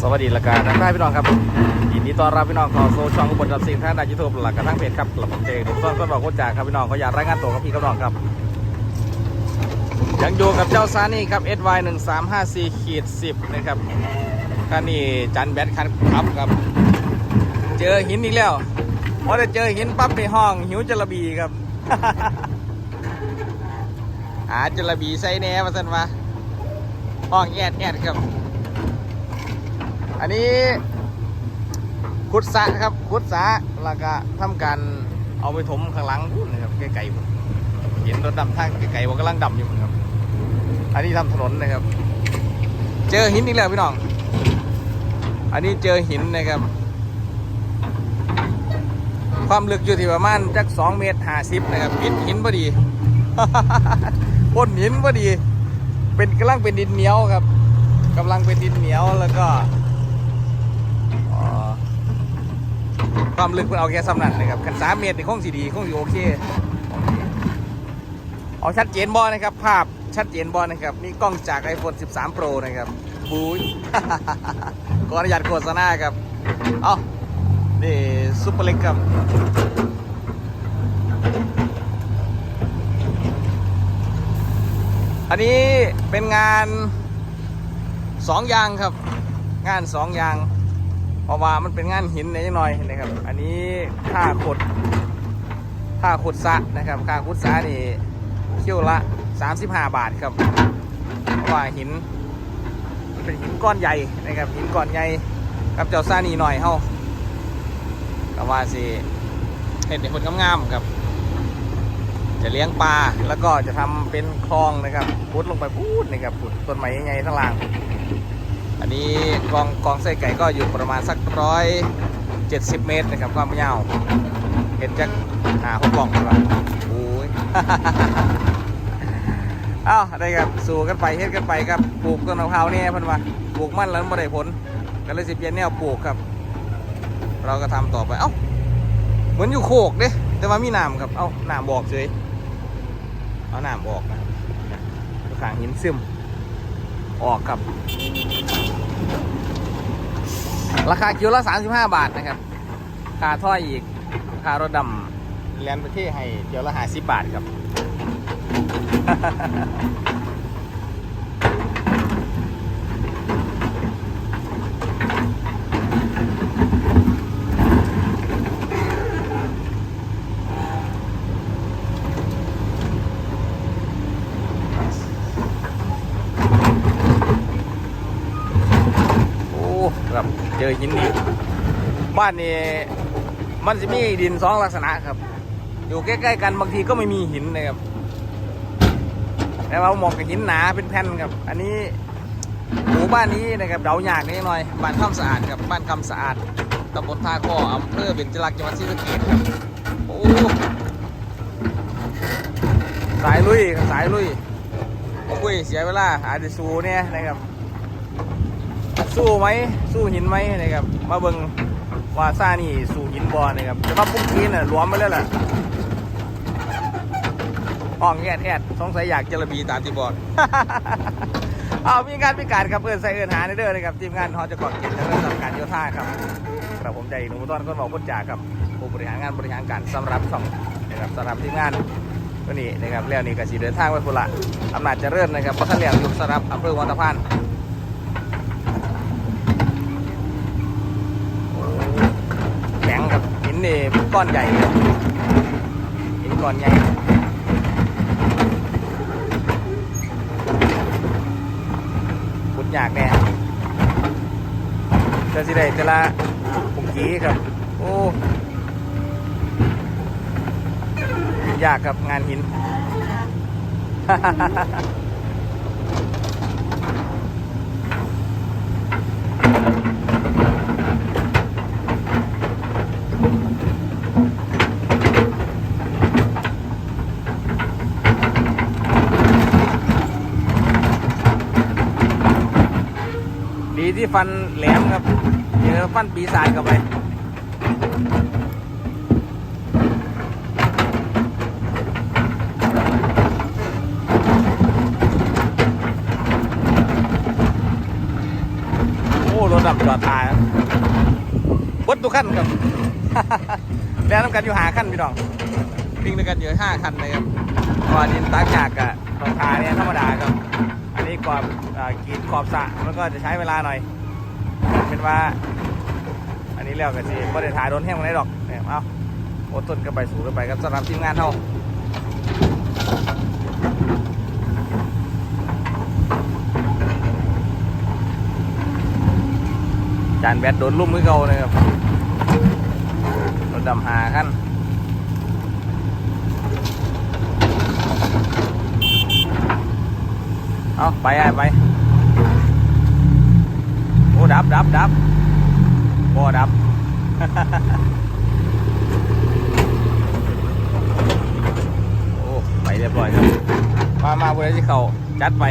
สวัสดีละกันทักทายพี่น้องครับยินดีต้อนรับพี่น้องเขอโซช่องอุบลดับสิ่งท่านในยูทูบหลักกระทั่งเพจครับหลักผมเจทุกต้นก็บอกว่าจากครับพี่น้องเขาอยากรายงานตัวกับพี่กับน้องครับยังอยู่กับเจ้าซานี่ครับ SY 1 3 5 4ขีด10นะครับคันนี้จันแบทคันครับครับ เจอหินอีกแล้วพอได้เจอหินปั๊บในห้องหิวจระบีครับหาจระบีใส่แน่มาสันวะห้องแอดแอดครับ อันนี้ขุดสะครับขุดสะแล้วก็ทำการเอาไปถมข้างหลังนะครับไกลๆผมเห็นรถดำทางไกลๆว่ากำลังดำอยู่ครับ อันนี้ทำถนนนะครับ เจอหินอีกแล้วพี่น้อง อันนี้เจอหินนะครับ ความลึกอยู่ที่ประมาณจักสองเมตรห้าสิบนะครับหินหินพอดีพ่นหินพอดี เป็นกำลังเป็นดินเหนียวครับกำลังเป็นดินเหนียวแล้วก็ อ๋อ ความลึกมันเอาแค่สำนันนะครับคันสามเมตรนี่คงสีดีคงสีโอเคเอาชัดเจนบอนะครับ ภาพชัดเจนบอนะครับ นี่กล้องจาก iPhone 13 Pro นะครับบูยขออนุญาตโฆษณาครับ เอานี่ซุปเปอร์เล็กครับอันนี้เป็นงานสองย่างครับ งานสองย่าง ราะว่ามันเป็นงานหินนิดหน่อยนะครับ อันนี้ค่าขุดค่าขุดสะนะครับค่าขุดสะนี่คิวละ 35 บาทครับเพราะว่าหินมันเป็นหินก้อนใหญ่นะครับ หินก้อนใหญ่กับเจ้าซานีหน่อยเฮาก็ว่าสิเห็นเป็นคนงามๆครับ จะเลี้ยงปลาแล้วก็จะทำเป็นคลองนะครับพุดลงไปพูดนะครับพุดต้นไม้ใหญ่ๆข้งล่าง อันนี้กองกองไส้ไก่ก็อยู่ประมาณสักร้อยเจ็ดสิบเมตรนะครับความยาวเห็นจะหาหกกล่องแล้วโอ้ยเอ้าได้ครับสู่กันไปเฮ็ดกันไปครับปลูกต้นมะพร้าวนี่เพันว่าปลูกมันแล้วไม่ได้ผลก็เลยสิเปลี่ยนแนวปลูกครับ เราก็ทำต่อไปเอ้าเหมือนอยู่โคกเด้แต่ว่ามีน้ำครับเอ้าน้ำบอกเฉยเอาน้ำบอกนะครับขางหินซึมออกครับ ราคาคิวละ35 บาทนะครับค่าถ้อยอีกค่ารถดำแลนประเทศให้เดี๋ยวละ50บาทครับ โอ้ครับ เจอหินนี่บ้านนี้มันจะมีดินสองลักษณะครับ อยู่ใกล้ๆกันบางทีก็ไม่มีหินนะครับแต่ว่าหมองกับหินหนาเป็นแผ่นครับ อันนี้หมู่บ้านนี้นะครับเดาหยากนิดหน่อยบ้านคำสะอาดครับบ้านคำสะอาดตำบลท่าข้ออำเภอเบญจรักษ์จังหวัดศรีสะเกษครับโอ้สายลุยสายลุยคุยเสียเวลาอาจจะสูเนี่ยนะครับ สู้ไหมสู้หินไหมนะครับมาเบิงวาซ่านี่สู้หินบอลนะครับแต่ว่าปุ๊กกี้น่ะรวมไปแล้วแหละอ่องแอดแอดสงสัยอยากจระบีตามที่บอกเอามีงานพิการครับเอินใส่เอินหาในเด้อนะครับทีมงานฮอจะกอดเกียรติเจริญทำการโยธาครับครับผมใจหนุ่มต้นก็บอกพ้นจากครับผู้บริหารงานบริหารการสำหรับช่องนะครับสำหรับทีมงานก็นี่นะครับแล้วนี่ก็สีเดินทางไปพุ่นละอำนาจเจริญนะครับพัทเลียงอยู่สำหรับอำเภอวังตะพาน แข็ง นี่ก้อนใหญ่หินก้อนใหญ่ขุดยากแน่จะสิได้แต่ละปุ่งกี้ครับ โอ้ยากครับงานหิน ที่ฟันแหลมครับเจอฟันปีศาจเข้าไปโอ้รถถดับจอดตายบดทุกขั้นครับแล้วน้ำกันอยู่หาขั้นพี่น้องวิ่งด้วยกันอยู่ห้าคันนะครับก่อนดินตักจากอะ กรอบกรีดขอบสะมันก็จะใช้เวลาหน่อย เป็นว่า อันนี้แล้วกันสิก็ได้ถ่ายโดนแห้งมาได้ดอกเนี่ยเอาอดทนกันไปสู่กันไปครับสำหรับทีมงานเท่าจานแบตโดนลุ่มมือเก่าเลยครับรถดำหาขั้น เอาไปไอ้ไป โอ้ดับดับดับบ่ดับโอ้ไปเรียบร้อยครับ มามาบริษัทเขาจัดไป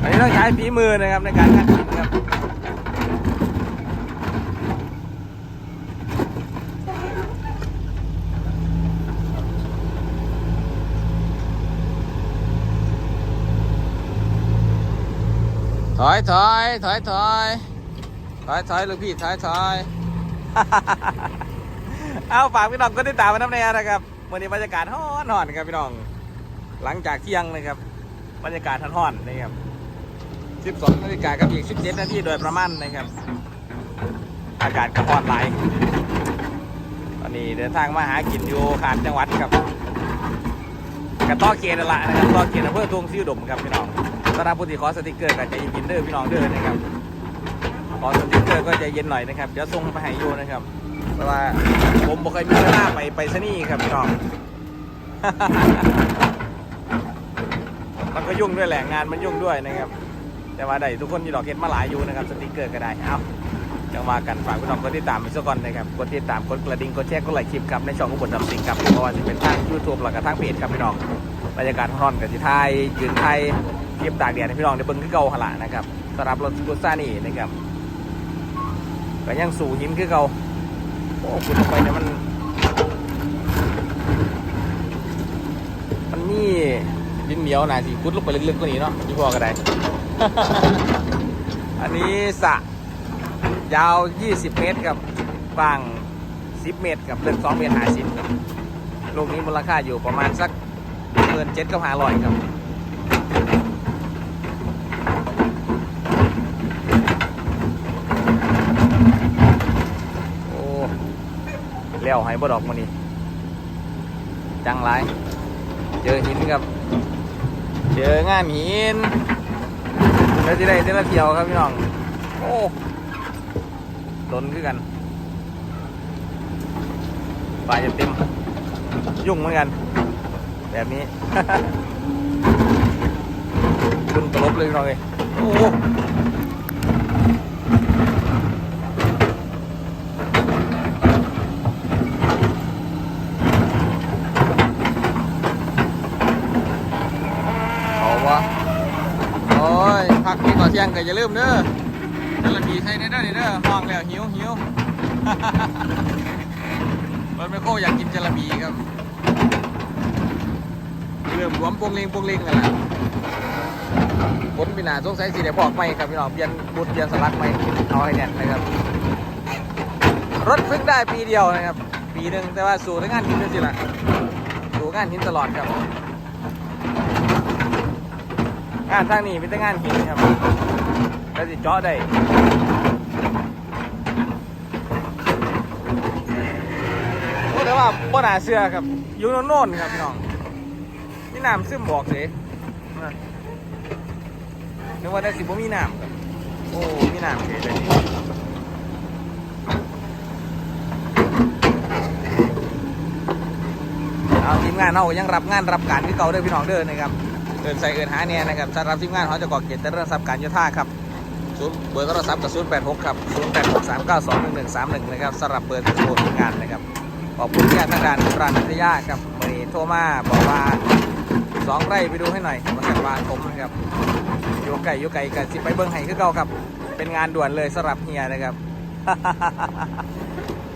อันนี้ต้องใช้ฝีมือนะครับในการขัดหินครับ ถ อยถอยถอยถอยถอยถอยลูกพี่ถอยถอยเอาฝากพี่น้องก็ติดตามมาน้ำในนะครับวันนี้บรรยากาศฮ้อนหอนครับพี่น้อง หลังจากเที่ยงนะครับ บรรยากาศฮ้อนนะครับ12นาฬิกากับอีก17นาทีโดยประมาณนะครับ อากาศกระฮ้อนหลตอนนี้เดินทางมาหากินอยู่ขานจังหวัดครับกระต้อเกณฑ์นั่นละนะครับต้อเกณฑ์อำเภอทุ่งซิวดมครับพี่น้อง สำหรับผู้ที่ขอสติกเกอร์ก็จเย็นเด้อพี่น้องเด้อนะครับ ขอสติกเกอร์ก็ใจเย็นหน่อยนะครับ เดี๋ยวส่งไปให้อยู่นะครับ เพราะว่าผมบ่เคยมีเวลาไปไปซะนี่ครับพี่น้องมันก็ยุ่งด้วยแหละงานมันยุ่งด้วยนะครับ แต่ว่าได้ทุกคนมีดอกเห็ดมาหลายอยู่นะครับ สติกเกอร์ก็ได้เอาจังว่ากันฝากพี่น้องกดติดตามมิสก่อนนะครับกดติดตามกดกระดิ่งกดแชร์กดไลค์คลิปครับในช่องอุบลดำสิงครับเพราะว่าจะเป็นทาง YouTube แล้วก็ทางเพจครับพี่น้องบรรยากาศร้อนกับที่ไทยยืนไทย เทียบตากแดดให้พี่น้องได้เบิ่งคือเก่าหละนะครับสำหรับรถกุซ่านี่นะครับก็ยังสู่หินคือเก่าโอ้คุณลงไปเนี่ยมัน มันนี่ดินเหนียวนะสิคุดลงไปลึกๆกว่านี้เนาะพี่พ่อก็ได้ อันนี้สะยาว 20 เมตรครับกว้าง 10 เมตรกับเรื่อง2เมตร50ครับลูกนี้มูลค่าอยู่ประมาณสักเงินเจ็ดกับหาลอยครับ โอ้เลี้ย วให้บ่ดอกมันนี่จังไรเจอหินครับ เจองานหินแล้วจะได้เดละเที่ยวครับพี่น้อง โอ้ดนคือกันปลาจะเต็ม ยุ่งเหมือนกัน แบบนี้คุณตลบเลยหน่อยโอ้าวะโอ้ย พักนี้ก่อนเที่ยงก็อย่าลืมเด้อจระบีใส่ในเด้อนี่เด้อห้องแล้วหิวหิวรถไมโครอยากกินจระบีครับ เริ่มรวมพวงเลงพวงเลงกันแล้วผลปีหนาสงสัยสีเดี๋ยวบอกไม่ครับพี่น้องเปลี่ยนบุตรเปลี่ยนสลักไม่เอาให้แน่นนะครับ รถฝึกได้ปีเดียวนะครับ ปีหนึ่งแต่ว่าสู่ในงานหินนั่นสิละสู่งานหินตลอดครับ งานทางนี้เป็นแต่งานหินครับ แล้วสิเจาะได้โอ้แต่ว่าบ่น่าเชื่อครับอยู่โน่นๆครับพี่น้องนี่น้ำซึมบอกสินึกว่าได้สิบ่มีน้ำครับโอ้มีน้ำเฉยเลยเอาทีมงานเรายังรับงานรับการที่เก่าเด้อพี่น้องเด้อนะครับเอินใส่เอินหาเนี่ยนะครับสำหรับทีมงานเขาจะก่อเกียรติเรื่องทรัพย์การโยธาครับ ศูนย์เบอร์โทรศัพท์กับศูนย์แปดหกครับศูนย์แปดหกสามเก้าสองหนึ่งหนึ่งสามหนึ่งนะครับสำหรับเบอร์โทรทีมงานนะครับขอบคุณที่ทางด้านปราณพิทยาครับวันนี้โทรมาบอกว่าสองไร่ไปดูให้หน่อยมาจากวานผมนะครับอยู่ไก่อยู่ไก่กันสิไปเบิ้งไห้คือเก่าครับ เป็นงานด่วนเลยสำหรับเฮียนะครับ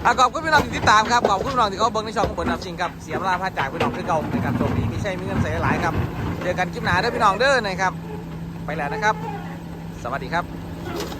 อะขอบคุณพี่น้องที่ติดตามครับขอบคุณพี่น้องที่เขาเบิ้งในช่องของผมนับชิงครับเสียมลาพาจากพี่น้องคือเก่านะครับโชคดีไมีใช่มีเงินใส่หลายครับเจจอกันคลิปหน้าเด้อพี่น้องเด้อนะครับ ไปแล้วนะครับ สวัสดีครับ Thank you.